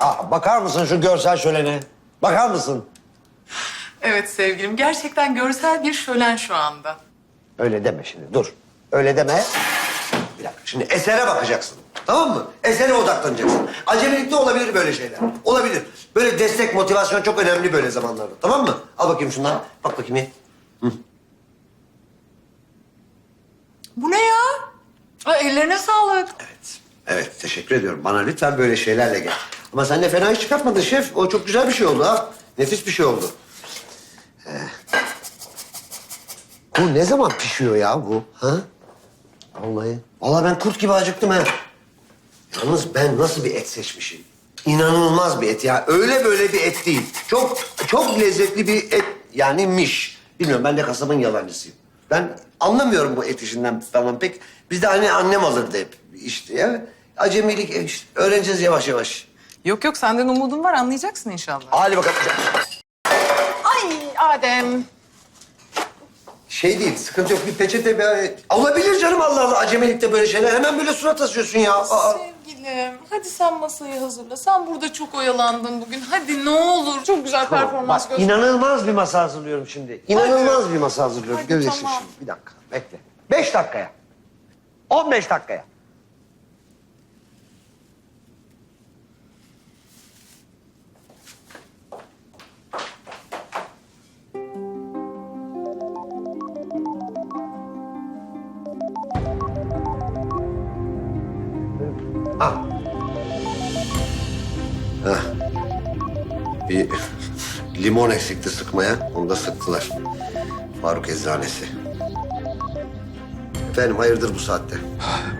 Aa, bakar mısın şu görsel şölene? Bakar mısın? Evet sevgilim, gerçekten görsel bir şölen şu anda. Öyle deme şimdi dur. Öyle deme. Bir dakika şimdi esere bakacaksın. Tamam mı? Esere odaklanacaksın. Acemilikte olabilir böyle şeyler. Olabilir. Böyle destek, motivasyon çok önemli böyle zamanlarda. Tamam mı? Al bakayım şundan. Bak bakayım bir. Bu ne ya? Ay, ellerine sağlık. Evet. Evet teşekkür ediyorum. Bana lütfen böyle şeylerle gel. Ama sen de fena iş çıkartmadın şef. O çok güzel bir şey oldu ha. Nefis bir şey oldu. Ee, bu ne zaman pişiyor ya bu? Ha? Vallahi. Vallahi ben kurt gibi acıktım ha. Yalnız ben nasıl bir et seçmişim? İnanılmaz bir et ya. Öyle böyle bir et değil. Çok çok lezzetli bir et yani miş. Bilmiyorum ben de kasabın yalancısıyım. Ben anlamıyorum bu et işinden falan pek. Bizde hani annem alırdı hep işte ya. Acemilik e, işte, öğreneceğiz yavaş yavaş. Yok yok, senden umudum var, anlayacaksın inşallah. Hadi bakalım. Ay Adem. Şey değil, sıkıntı yok. Bir peçete bir... Olabilir canım Allah Allah. Acemilikte böyle şeyler. Hemen böyle surat asıyorsun ya. Aa. Sevgilim, hadi sen masayı hazırla. Sen burada çok oyalandın bugün. Hadi ne olur. Çok güzel performans Bak göster. inanılmaz bir masa hazırlıyorum şimdi. İnanılmaz bir masa hazırlıyorum. Hadi, Göreceksin tamam. şimdi. Bir dakika bekle. Beş dakikaya. On beş dakikaya. Bir limon eksikti sıkmaya. Onu da sıktılar. Faruk Eczanesi. Efendim hayırdır bu saatte?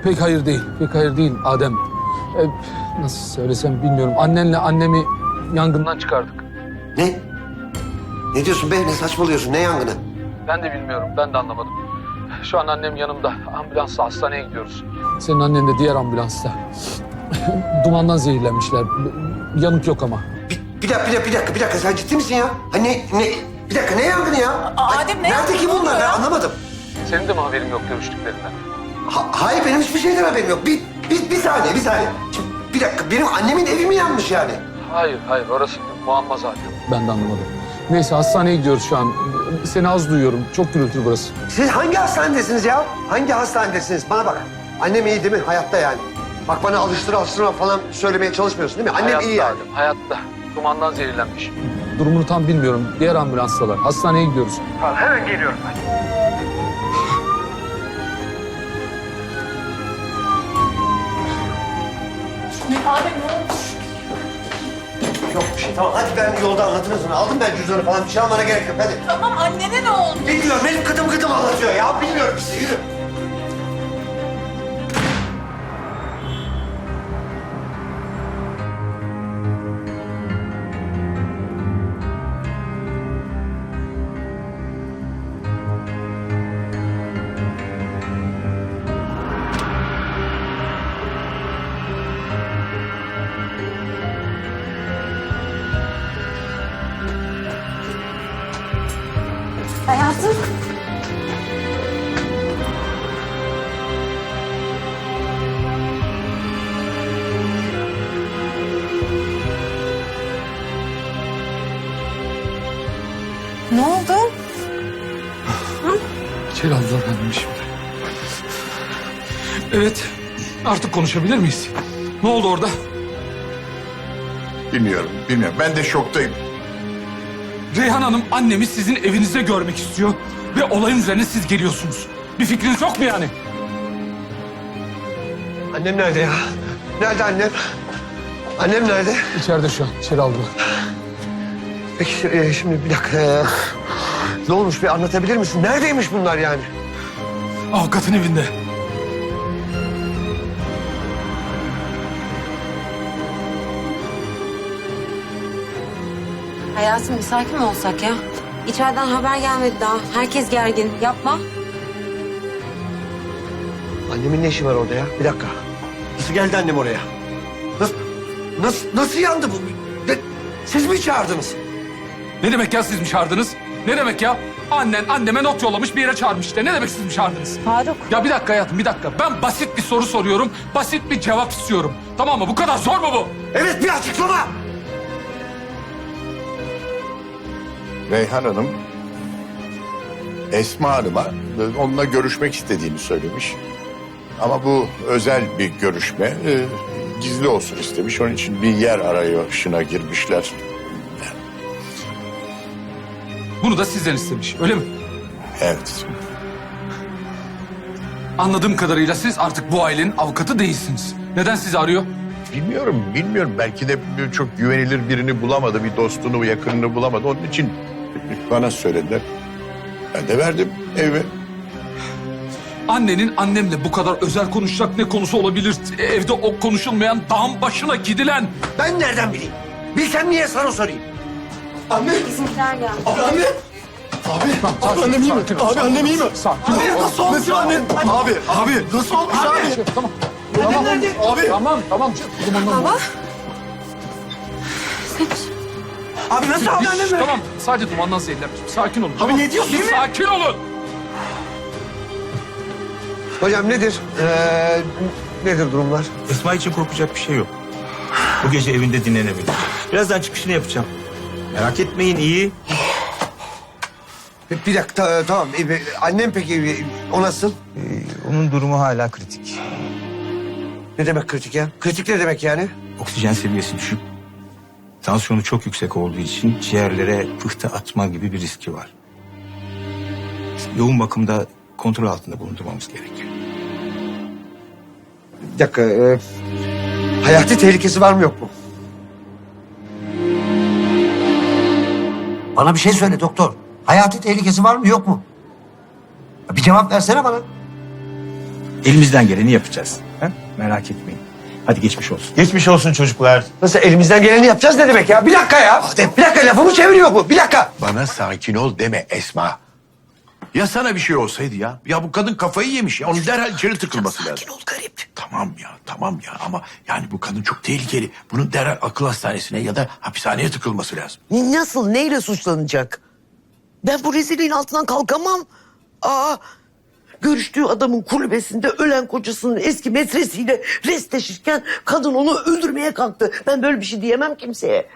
Pek hayır değil, pek hayır değil Adem. E, nasıl söylesem bilmiyorum. Annenle annemi yangından çıkardık. Ne? Ne diyorsun be? Ne saçmalıyorsun? Ne yangını? Ben de bilmiyorum, ben de anlamadım. Şu an annem yanımda. Ambulansla hastaneye gidiyoruz. Senin annen de diğer ambulansta. Dumandan zehirlenmişler. Yanık yok ama. Bir, dakika, bir dakika, bir dakika, bir dakika. Sen ciddi misin ya? Ha ne, ne? Bir dakika, ne yangını ya? Aa, Ay, Adem, ne Nerede yangını ki bunlar? oluyor Ben ya? anlamadım. Senin de mi haberin yok görüştüklerinden? Ha, hayır, benim hiçbir şeyden haberim yok. Bir, bir, bir saniye, bir saniye. Şimdi, bir dakika, benim annemin evi mi yanmış yani? Hayır, hayır. Orası muamma zaten. Ben de anlamadım. Neyse hastaneye gidiyoruz şu an. Seni az duyuyorum. Çok gürültülü burası. Siz hangi hastanedesiniz ya? Hangi hastanedesiniz? Bana bak. Annem iyi değil mi? Hayatta yani. Bak bana alıştır alıştırma falan söylemeye çalışmıyorsun değil mi? Annem hayatta iyi yani. Hayatta. Dumandan zehirlenmiş. Durumunu tam bilmiyorum. Diğer ambulanstalar. Hastaneye gidiyoruz. Adem ne olmuş? Yok bir şey tamam. Hadi ben yolda anlatırız onu. Aldım ben cüzdanı falan. Bir şey almana gerek yok. Hadi. Tamam annene ne oldu? Bilmiyorum. Benim kıtım kıtım anlatıyor ya. Bilmiyorum işte. Yürü. Hayatım. Ne oldu? İçeri aldılar kendimi şimdi. Evet. Artık konuşabilir miyiz? Ne oldu orada? Bilmiyorum, bilmiyorum. Ben de şoktayım. Reyhan Hanım annemi sizin evinizde görmek istiyor. Ve olayın üzerine siz geliyorsunuz. Bir fikriniz yok mu yani? Annem nerede ya? Nerede annem? Annem nerede? İçeride şu an. İçeri aldılar. Peki e, şimdi bir dakika. e, Ne olmuş bir anlatabilir misin? Neredeymiş bunlar yani? Avukatın evinde. Hayatım bir sakin mi olsak ya? İçeriden haber gelmedi daha. Herkes gergin. Yapma. Annemin ne işi var orada ya? Bir dakika. Nasıl geldi annem oraya? Nasıl, nasıl, nasıl yandı bu? Ne- siz mi çağırdınız? Ne demek ya siz mi çağırdınız? Ne demek ya? Annen anneme not yollamış bir yere çağırmış işte. Ne demek siz mi çağırdınız? Faruk. Ya bir dakika hayatım bir dakika. Ben basit bir soru soruyorum. Basit bir cevap istiyorum. Tamam mı? Bu kadar zor mu bu? Evet bir açıklama. Reyhan Hanım Esma Hanım'a onunla görüşmek istediğini söylemiş. Ama bu özel bir görüşme e, gizli olsun istemiş. Onun için bir yer arayışına girmişler. Bunu da sizden istemiş. Öyle mi? Evet. Anladığım kadarıyla siz artık bu ailenin avukatı değilsiniz. Neden sizi arıyor? Bilmiyorum, bilmiyorum. Belki de çok güvenilir birini bulamadı, bir dostunu, yakınını bulamadı. Onun için bana söylediler. Ben de verdim eve. Annenin annemle bu kadar özel konuşacak ne konusu olabilir? Evde o konuşulmayan dağın başına gidilen. Ben nereden bileyim? Bilsem niye sana sorayım? Anne. Bizimkiler geldi. Abi anne. Abi. Abi annem iyi mi? Abi annem iyi mi? Sakin ol. Nasıl olmuş abi? Abi, abi. Nasıl olmuş abi? Tamam. Nerede? Abi. Tamam, tamam. Baba. Abi nasıl abi annem? Tamam, sadece dumandan zehirlenmiş. Sakin olun. Abi ne diyorsun, değil mi? Sakin olun. Hocam nedir? Ee, nedir durumlar? Esma için korkacak bir şey yok. Bu gece evinde dinlenebilir. Birazdan çıkışını yapacağım. Merak etmeyin iyi. Bir dakika ta- tamam. Ee, Annem peki e, o nasıl? Ee, onun durumu hala kritik. Ne demek kritik ya? Kritik ne demek yani? Oksijen seviyesi düşük. Tansiyonu çok yüksek olduğu için ciğerlere pıhtı atma gibi bir riski var. Yoğun bakımda kontrol altında bulundurmamız gerekiyor. Bir dakika. e, hayati tehlikesi var mı yok mu? Bana bir şey söyle doktor. Hayati tehlikesi var mı yok mu? Bir cevap versene bana. Elimizden geleni yapacağız. Ha? Merak etmeyin. Hadi geçmiş olsun. Geçmiş olsun çocuklar. Nasıl elimizden geleni yapacağız ne demek ya? Bir dakika ya. Bir dakika lafımı çeviriyor bu. Bir dakika. Bana sakin ol deme Esma. Ya sana bir şey olsaydı ya? Ya bu kadın kafayı yemiş ya. Onun derhal içeri tıkılması lazım. ol garip. Tamam ya tamam ya ama yani bu kadın çok tehlikeli. Bunun derhal akıl hastanesine ya da hapishaneye tıkılması lazım. Nasıl, neyle suçlanacak? Ben bu rezilliğin altından kalkamam. Aa, görüştüğü adamın kulübesinde ölen kocasının eski metresiyle restleşirken kadın onu öldürmeye kalktı. Ben böyle bir şey diyemem kimseye.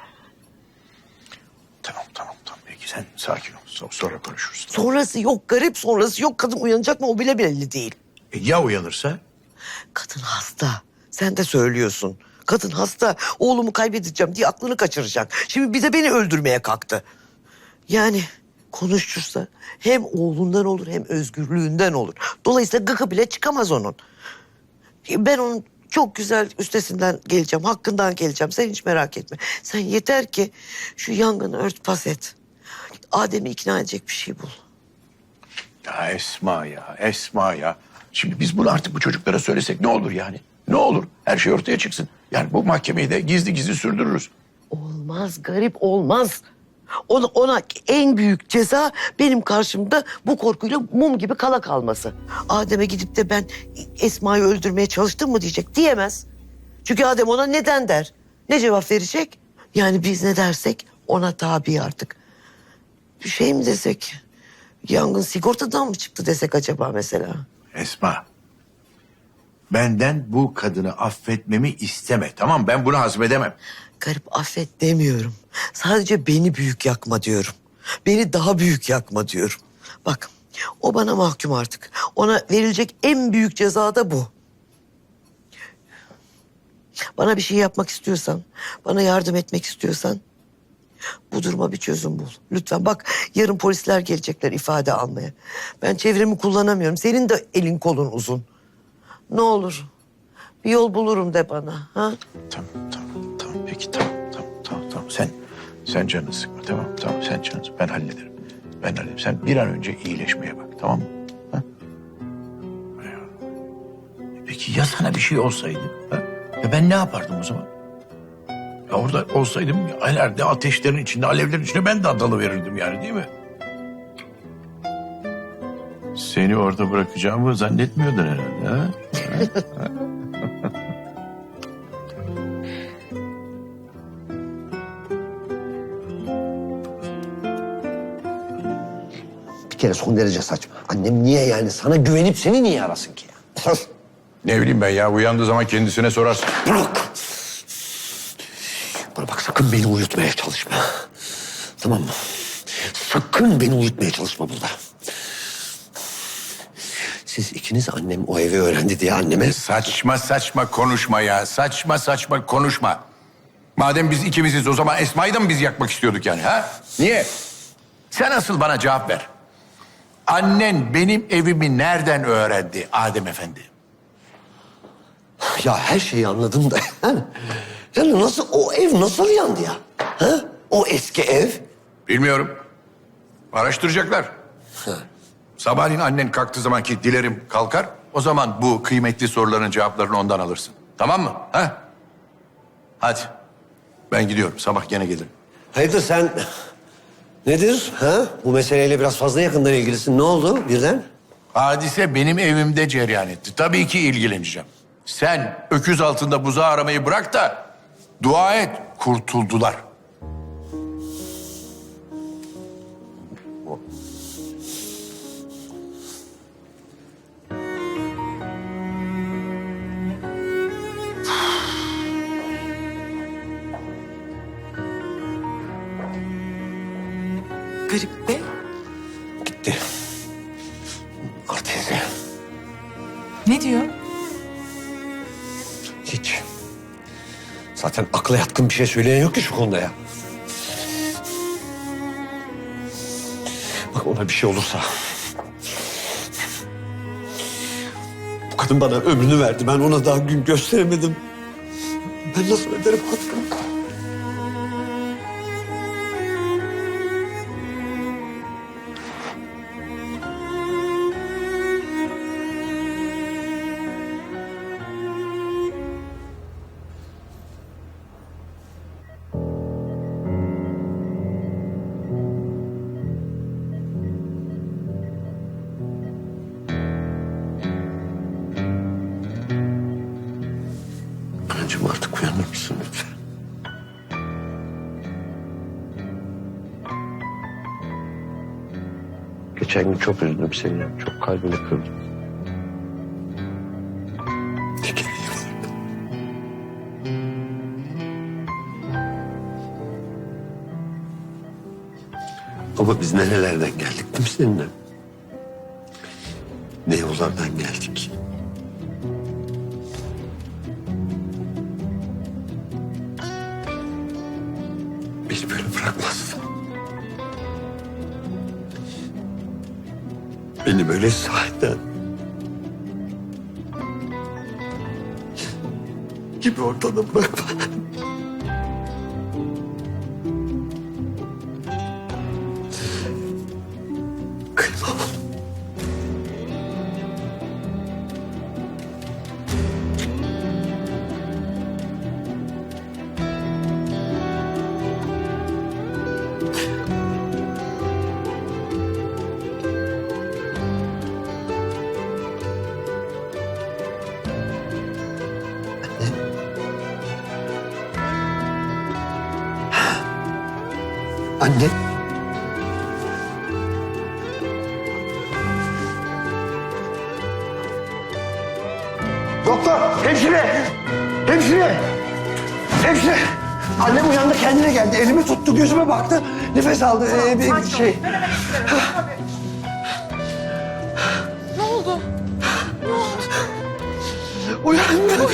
Tamam tamam tamam peki sen sakin ol. So- Sonra konuşuruz. Sonrası yok, garip sonrası yok. Kadın uyanacak mı o bile belli değil. E, ya uyanırsa? Kadın hasta. Sen de söylüyorsun. Kadın hasta. Oğlumu kaybedeceğim diye aklını kaçıracak. Şimdi bir de beni öldürmeye kalktı. Yani konuşursa hem oğlundan olur hem özgürlüğünden olur. Dolayısıyla gıkı bile çıkamaz onun. Ben onun çok güzel üstesinden geleceğim. Hakkından geleceğim. Sen hiç merak etme. Sen yeter ki şu yangını örtbas et. Adem'i ikna edecek bir şey bul. Ya Esma ya Esma ya. Şimdi biz bunu artık bu çocuklara söylesek ne olur yani? Ne olur? Her şey ortaya çıksın. Yani bu mahkemeyi de gizli gizli sürdürürüz. Olmaz garip olmaz. Ona, ona en büyük ceza benim karşımda bu korkuyla mum gibi kala kalması. Adem'e gidip de ben Esma'yı öldürmeye çalıştım mı diyecek diyemez. Çünkü Adem ona neden der. Ne cevap verecek? Yani biz ne dersek ona tabi artık. Bir şey mi desek? Yangın sigortadan mı çıktı desek acaba mesela? Esma. Benden bu kadını affetmemi isteme. Tamam ben bunu hazmedemem. Garip affet demiyorum. Sadece beni büyük yakma diyorum. Beni daha büyük yakma diyorum. Bak o bana mahkum artık. Ona verilecek en büyük ceza da bu. Bana bir şey yapmak istiyorsan, bana yardım etmek istiyorsan bu duruma bir çözüm bul. Lütfen bak yarın polisler gelecekler ifade almaya. Ben çevremi kullanamıyorum. Senin de elin kolun uzun. Ne olur bir yol bulurum de bana. Ha? Tamam tamam peki tamam tamam tamam tamam. Sen sen canını sıkma tamam tamam sen canını sıkma. Ben hallederim. Ben hallederim. Sen bir an önce iyileşmeye bak tamam mı? Ha? Peki ya sana bir şey olsaydı? Ha? Ya ben ne yapardım o zaman? Ya orada olsaydım herhalde ateşlerin içinde, alevlerin içinde ben de dalı verirdim yani değil mi? Seni orada bırakacağımı zannetmiyordun herhalde ha? kere son derece saçma. Annem niye yani sana güvenip seni niye arasın ki ya? Ne bileyim ben ya uyandığı zaman kendisine sorarsın. Bırak. Bana bak sakın beni uyutmaya çalışma. Tamam mı? Sakın beni uyutmaya çalışma burada. Siz ikiniz annem o evi öğrendi diye anneme... Saçma saçma konuşma ya. Saçma saçma konuşma. Madem biz ikimiziz o zaman Esma'yı da mı biz yakmak istiyorduk yani ha? Niye? Sen asıl bana cevap ver. Annen benim evimi nereden öğrendi Adem Efendi? Ya her şeyi anladım da yani... Yani nasıl, o ev nasıl yandı ya? Ha? O eski ev. Bilmiyorum. Araştıracaklar. Sabahleyin annen kalktığı zaman ki dilerim kalkar. O zaman bu kıymetli soruların cevaplarını ondan alırsın. Tamam mı? Ha? Hadi. Ben gidiyorum. Sabah gene gelirim. Hayırdır sen... Nedir? Ha? Bu meseleyle biraz fazla yakından ilgilisin. Ne oldu birden? Hadise benim evimde cereyan etti. Tabii ki ilgileneceğim. Sen öküz altında buzağı aramayı bırak da dua et kurtuldular. Garip be. Gitti. Teyze. Ne diyor? Hiç. Zaten akla yatkın bir şey söyleyen yok ki şu konuda ya. Bak ona bir şey olursa... Bu kadın bana ömrünü verdi. Ben ona daha gün gösteremedim. Ben nasıl öderim hakkını? Geçen gün çok üzüldüm seni. Çok kalbini kırdım. Ama biz nerelerden geldik değil mi seninle? Ne yollardan geldik? Beni böyle bırakmazsın. Beni böyle sahiden... gibi ortada bırakma. Anne. Doktor, hemşire, hemşire, hemşire. Annem uyandı kendine geldi. Elimi tuttu, gözüme baktı. Nefes aldı. Ee, bir şey. Ne oldu? Uyandı.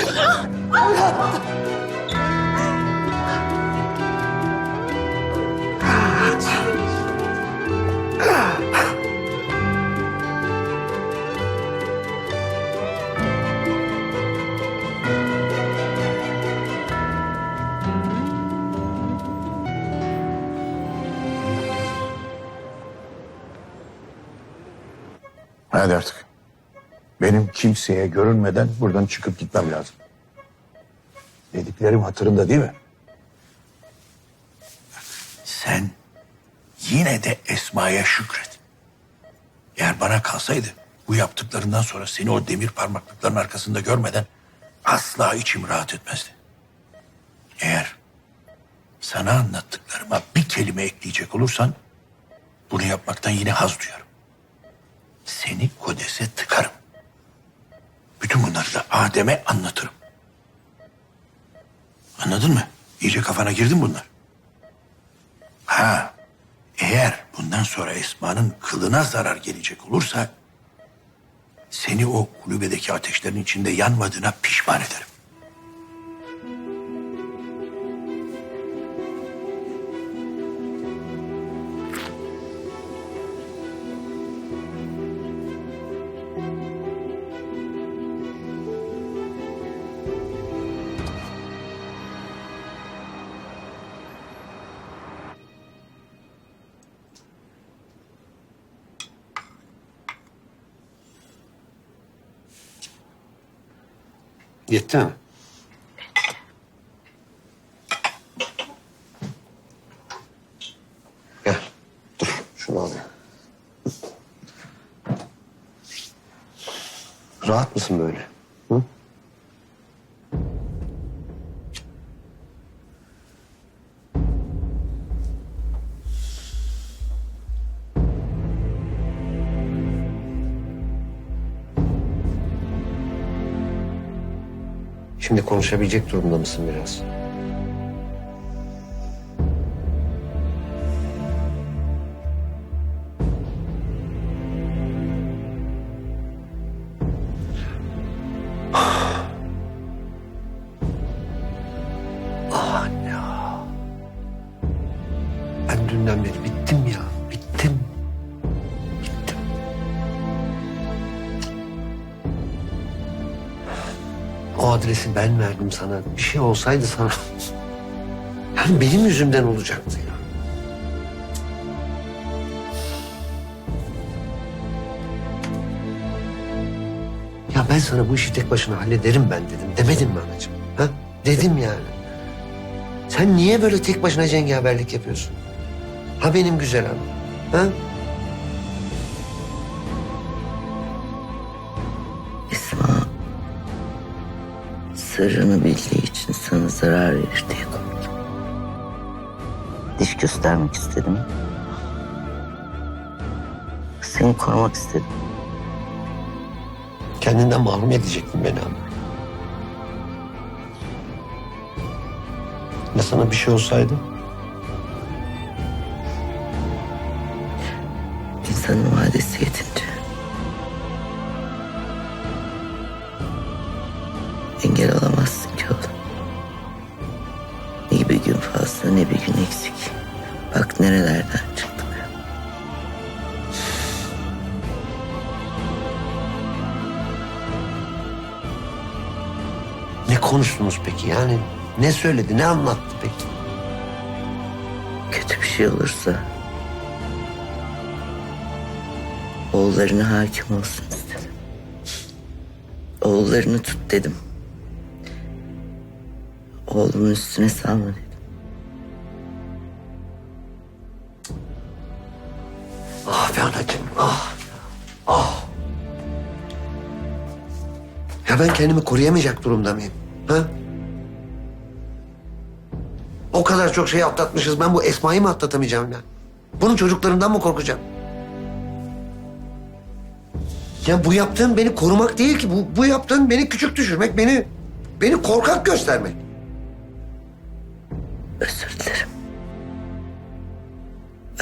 Hadi artık. Benim kimseye görünmeden buradan çıkıp gitmem lazım. Dediklerim hatırında değil mi? Sen yine de Esma'ya şükret. Eğer bana kalsaydı bu yaptıklarından sonra seni o demir parmaklıkların arkasında görmeden asla içim rahat etmezdi. Eğer sana anlattıklarıma bir kelime ekleyecek olursan bunu yapmaktan yine haz duyarım. Seni kodese tıkarım. Bütün bunları da Adem'e anlatırım. Anladın mı? İyice kafana girdi mi bunlar? Ha, eğer bundan sonra Esma'nın kılına zarar gelecek olursa... ...seni o kulübedeki ateşlerin içinde yanmadığına pişman ederim. Yetti mi? Şimdi konuşabilecek durumda mısın biraz? Adresi ben verdim sana. Bir şey olsaydı sana... Yani benim yüzümden olacaktı ya. Ya ben sana bu işi tek başına hallederim ben dedim. Demedim mi anacığım? Ha? Dedim yani. Sen niye böyle tek başına cengaverlik yapıyorsun? Ha benim güzel hanım. Ha? Sırrını bildiği için sana zarar verir diye korktum. Diş göstermek istedim. Seni korumak istedim. Kendinden mahrum edecektin beni ama. Ya sana bir şey olsaydı? İnsanın vadesi konuştunuz peki yani? Ne söyledi, ne anlattı peki? Kötü bir şey olursa oğullarına hakim olsun istedim. Oğullarını tut dedim. Oğlumun üstüne salma dedim. Ah be anacığım, ah. Ah. Ya ben kendimi koruyamayacak durumda mıyım? Ha? O kadar çok şey atlatmışız. Ben bu Esma'yı mı atlatamayacağım ya? Bunun çocuklarından mı korkacağım? Ya bu yaptığın beni korumak değil ki. Bu, bu yaptığın beni küçük düşürmek, beni beni korkak göstermek. Özür dilerim.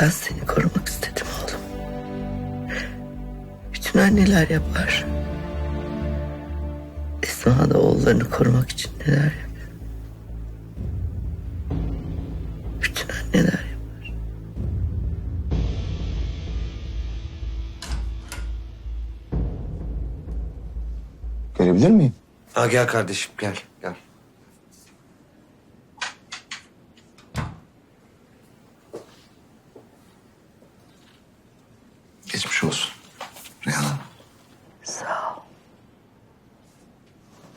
Ben seni korumak istedim oğlum. Bütün anneler yapar. Esma da oğullarını korumak için neler yapıyor. Bütün anneler yapar. Görebilir miyim? Ha gel kardeşim gel gel. Geçmiş olsun. Reyhan Hanım. Sağ ol.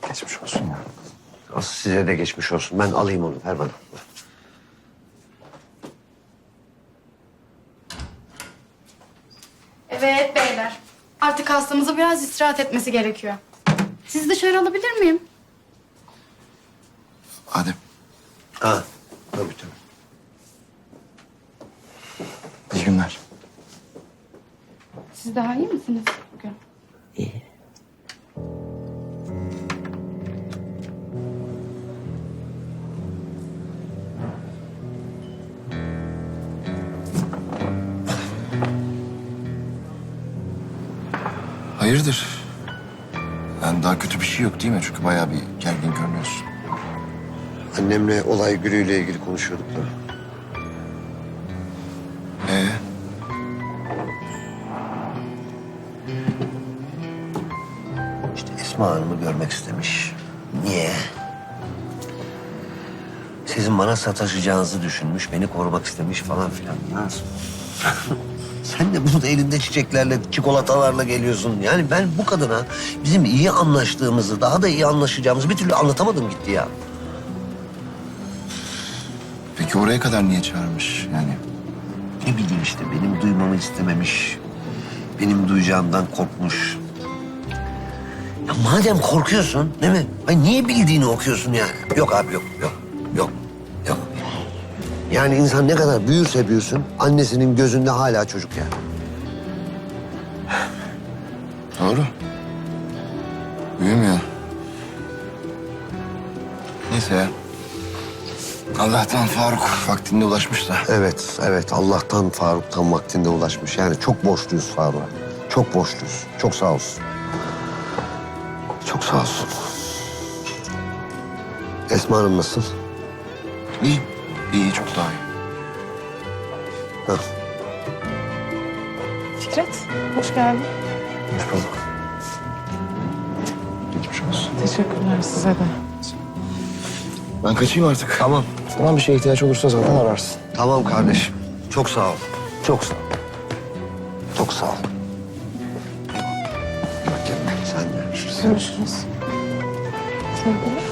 Geçmiş olsun ya. Asıl size de geçmiş olsun. Ben alayım onu ver bana. Evet beyler. Artık hastamızı biraz istirahat etmesi gerekiyor. Sizi dışarı alabilir miyim? Adem. Ha tabii tabii. İyi günler. Siz daha iyi misiniz bugün? İyi. Hayırdır? Yani daha kötü bir şey yok değil mi? Çünkü bayağı bir gergin görünüyorsun. Annemle olay Gülü'yle ilgili konuşuyorduk da. Ee? İşte Esma Hanım'ı görmek istemiş. Niye? Sizin bana sataşacağınızı düşünmüş, beni korumak istemiş falan filan. Ya. Sen de burada elinde çiçeklerle, çikolatalarla geliyorsun. Yani ben bu kadına bizim iyi anlaştığımızı, daha da iyi anlaşacağımızı bir türlü anlatamadım gitti ya. Peki oraya kadar niye çağırmış? Yani Ne bileyim işte benim duymamı istememiş. Benim duyacağımdan korkmuş. Ya madem korkuyorsun değil mi? Ay niye bildiğini okuyorsun yani? Yok abi yok yok yok yok. Yani insan ne kadar büyürse büyüsün annesinin gözünde hala çocuk yani. doğru. Büyümüyor. Neyse ya. Allah'tan Faruk vaktinde ulaşmış da. Evet evet Allah'tan Faruk'tan vaktinde ulaşmış. Yani çok borçluyuz Faruk'a. Çok borçluyuz. Çok sağ olsun. Çok sağ olsun. Esma Hanım nasıl? İyi. İyi, çok daha iyi. Hah. Fikret, hoş geldin. Hoş bulduk. Geçmiş olsun. Teşekkürler size de. Ben kaçayım artık. Tamam. Tamam bir şeye ihtiyaç olursa zaten ararsın. Tamam kardeşim. Çok sağ ol. Çok sağ ol. Çok sağ ol. Bak kendine. Sen de. Görüşürüz. Görüşürüz. Sevgilim.